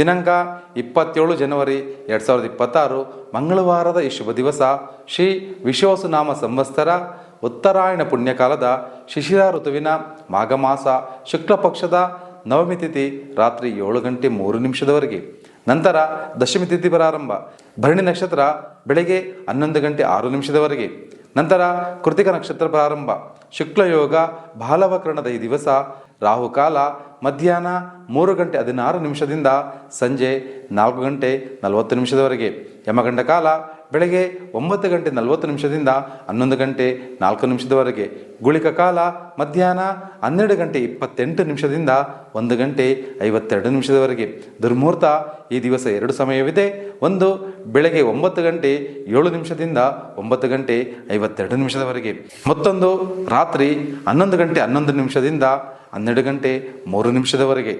ದಿನಾಂಕ ಇಪ್ಪತ್ತೇಳು ಜನವರಿ ಎರಡು ಸಾವಿರದ ಇಪ್ಪತ್ತಾರು, ಮಂಗಳವಾರದ ಈ ಶುಭ ದಿವಸ, ಶ್ರೀ ವಿಶ್ವಾಸುನಾಮ ಸಂವತ್ಸರ, ಉತ್ತರಾಯಣ ಪುಣ್ಯಕಾಲದ ಶಿಶಿರ ಋತುವಿನ ಮಾಘ ಮಾಸ ಶುಕ್ಲ ಪಕ್ಷದ ನವಮಿ ತಿಥಿ ರಾತ್ರಿ ಏಳು ಗಂಟೆ ಮೂರು ನಿಮಿಷದವರೆಗೆ. ನಂತರ ದಶಮಿ ತಿಥಿ ಪ್ರಾರಂಭ, ಭರಣಿ ನಕ್ಷತ್ರ ಬೆಳಗ್ಗೆ ಹನ್ನೊಂದು ಗಂಟೆ ಆರು ನಿಮಿಷದವರೆಗೆ. ನಂತರ ಕೃತಿಕ ನಕ್ಷತ್ರ ಪ್ರಾರಂಭ. ಶುಕ್ಲಯೋಗ, ಬಾಲವಕರಣದ ಈ ದಿವಸ, ರಾಹುಕಾಲ, ಮಧ್ಯಾಹ್ನ ಮೂರು ಗಂಟೆ ಹದಿನಾರು ನಿಮಿಷದಿಂದ ಸಂಜೆ ನಾಲ್ಕು ಗಂಟೆ ನಲವತ್ತು ನಿಮಿಷದವರೆಗೆ. ಯಮಗಂಡ ಕಾಲ ಬೆಳಗ್ಗೆ ಒಂಬತ್ತು ಗಂಟೆ ನಲವತ್ತು ನಿಮಿಷದಿಂದ ಹನ್ನೊಂದು ಗಂಟೆ ನಾಲ್ಕು ನಿಮಿಷದವರೆಗೆ. ಗುಳಿಕ ಕಾಲ ಮಧ್ಯಾಹ್ನ ಹನ್ನೆರಡು ಗಂಟೆ ಇಪ್ಪತ್ತೆಂಟು ನಿಮಿಷದಿಂದ ಒಂದು ಗಂಟೆ ಐವತ್ತೆರಡು ನಿಮಿಷದವರೆಗೆ. ದುರ್ಮುಹೂರ್ತ ಈ ದಿವಸ ಎರಡು ಸಮಯವಿದೆ. ಒಂದು, ಬೆಳಗ್ಗೆ ಒಂಬತ್ತು ಗಂಟೆ ಏಳು ನಿಮಿಷದಿಂದ ಒಂಬತ್ತು ಗಂಟೆ ಐವತ್ತೆರಡು ನಿಮಿಷದವರೆಗೆ. ಮತ್ತೊಂದು, ರಾತ್ರಿ ಹನ್ನೊಂದು ಗಂಟೆ ಹನ್ನೊಂದು ನಿಮಿಷದಿಂದ ಹನ್ನೆರಡು ಗಂಟೆ ಮೂರು ನಿಮಿಷದವರೆಗೆ.